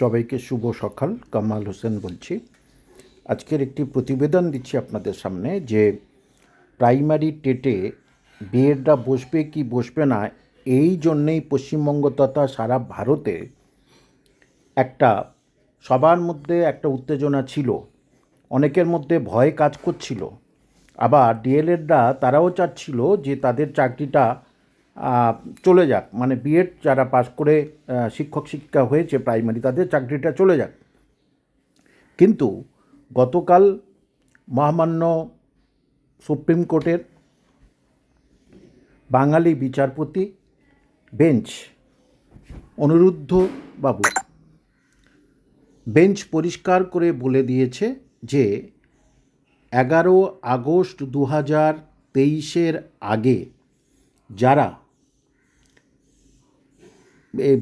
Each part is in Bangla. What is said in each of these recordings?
সবাইকে শুভ সকাল, কামাল হোসেন বলছি। আজকের একটি প্রতিবেদন দিচ্ছি আপনাদের সামনে যে প্রাইমারি টেটে বিএডরা বসবে কি বসবে না, এই জন্যেই পশ্চিমবঙ্গ তথা সারা ভারতে একটা, সবার মধ্যে একটা উত্তেজনা ছিল, অনেকের মধ্যে ভয় কাজ করছিল। আবার ডিএলএডরা তারাও চাচ্ছিল যে তাদের চাকরিটা চলে যাক। মানে বিএড যারা পাশ করে শিক্ষক শিক্ষিকা হয়েছে প্রাইমারি তাদের চাকরিটা চলে যাক। কিন্তু গতকাল মহামান্য সুপ্রিম কোর্টের বাঙালি বিচারপতি বেঞ্চ অনিরুদ্ধ বাবু বেঞ্চ পরিষ্কার করে বলে দিয়েছে যে, এগারো আগস্ট দু হাজার তেইশের আগে যারা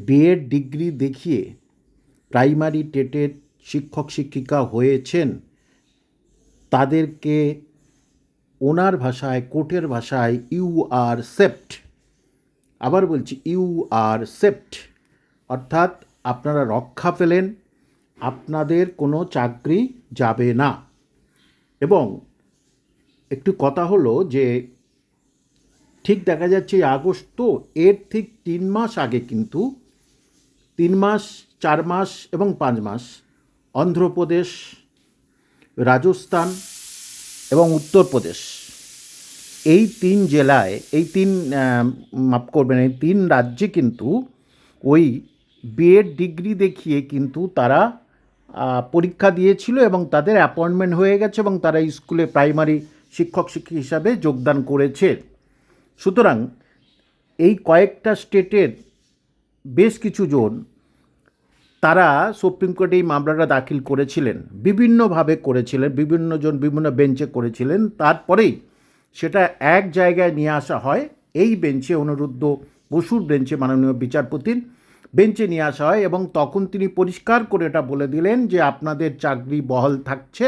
বিএড ডিগ্রি দেখিয়ে প্রাইমারি টেটের শিক্ষক শিক্ষিকা হয়েছেন, তাদেরকে ওনার ভাষায়, কোর্টের ভাষায় ইউ আর সেপ্ট, আবার বলছি ইউ আর সেপ্ট, অর্থাৎ আপনারা রক্ষা পেলেন, আপনাদের কোনো চাকরি যাবে না। এবং একটু কথা হলো যে ঠিক দেখা যাচ্ছে আগস্ট তো এর ঠিক তিন মাস আগে কিন্তু তিন মাস, চার মাস এবং পাঁচ মাস অন্ধ্রপ্রদেশ, রাজস্থান এবং উত্তরপ্রদেশ এই তিন জেলায়, এই তিন মাফ করবেন, এই তিন রাজ্যে কিন্তু ওই বিএড ডিগ্রি দেখিয়ে কিন্তু তারা পরীক্ষা দিয়েছিল এবং তাদের অ্যাপয়েন্টমেন্ট হয়ে গেছে এবং তারা স্কুলে প্রাইমারি শিক্ষক শিক্ষক হিসাবে যোগদান করেছে। সুতরাং এই কয়েকটা স্টেটের বেশ কিছু জন তারা সুপ্রিম কোর্টে এই মামলাটা দাখিল করেছিলেন, বিভিন্নভাবে করেছিলেন বিভিন্ন জন বিভিন্ন বেঞ্চে করেছিলেন। তারপরেই সেটা এক জায়গায় নিয়ে আসা হয়, এই বেঞ্চে অনুরুদ্ধ বসুর বেঞ্চে মাননীয় বিচারপতির বেঞ্চে নিয়ে আসা হয় এবং তখন তিনি পরিষ্কার করে এটা বলে দিলেন যে আপনাদের চাকরি বহাল থাকছে।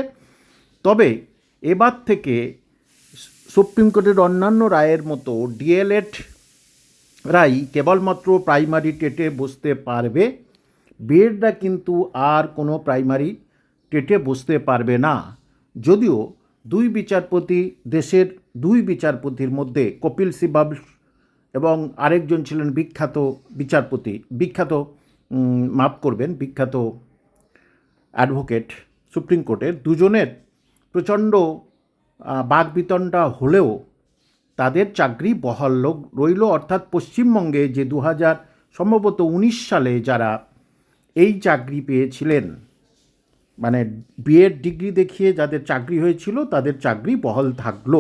তবে এবার থেকে সুপ্রিম কোর্টের অন্যান্য রায়ের মতো ডিএলএড রাই কেবলমাত্র প্রাইমারি টেটে বসতে পারবে। বিএডরা কিন্তু আর কোনো প্রাইমারি টেটে বসতে পারবে না। যদিও দুই বিচারপতি, দেশের দুই বিচারপতির মধ্যে কপিল সিবাল এবং আরেকজন ছিলেন বিখ্যাত বিচারপতি, বিখ্যাত মাফ করবেন, বিখ্যাত অ্যাডভোকেট সুপ্রিম কোর্টের। দুজনের প্রচণ্ড বাগবিতণ্ডা হলেও তাদের চাকরি বহাল রইল। অর্থাৎ পশ্চিমবঙ্গে যে দু হাজার সম্ভবত উনিশ সালে যারা এই চাকরি পেয়েছিলেন মানে বিএড ডিগ্রি দেখিয়ে যাদের চাকরি হয়েছিল, তাদের চাকরি বহাল থাকল।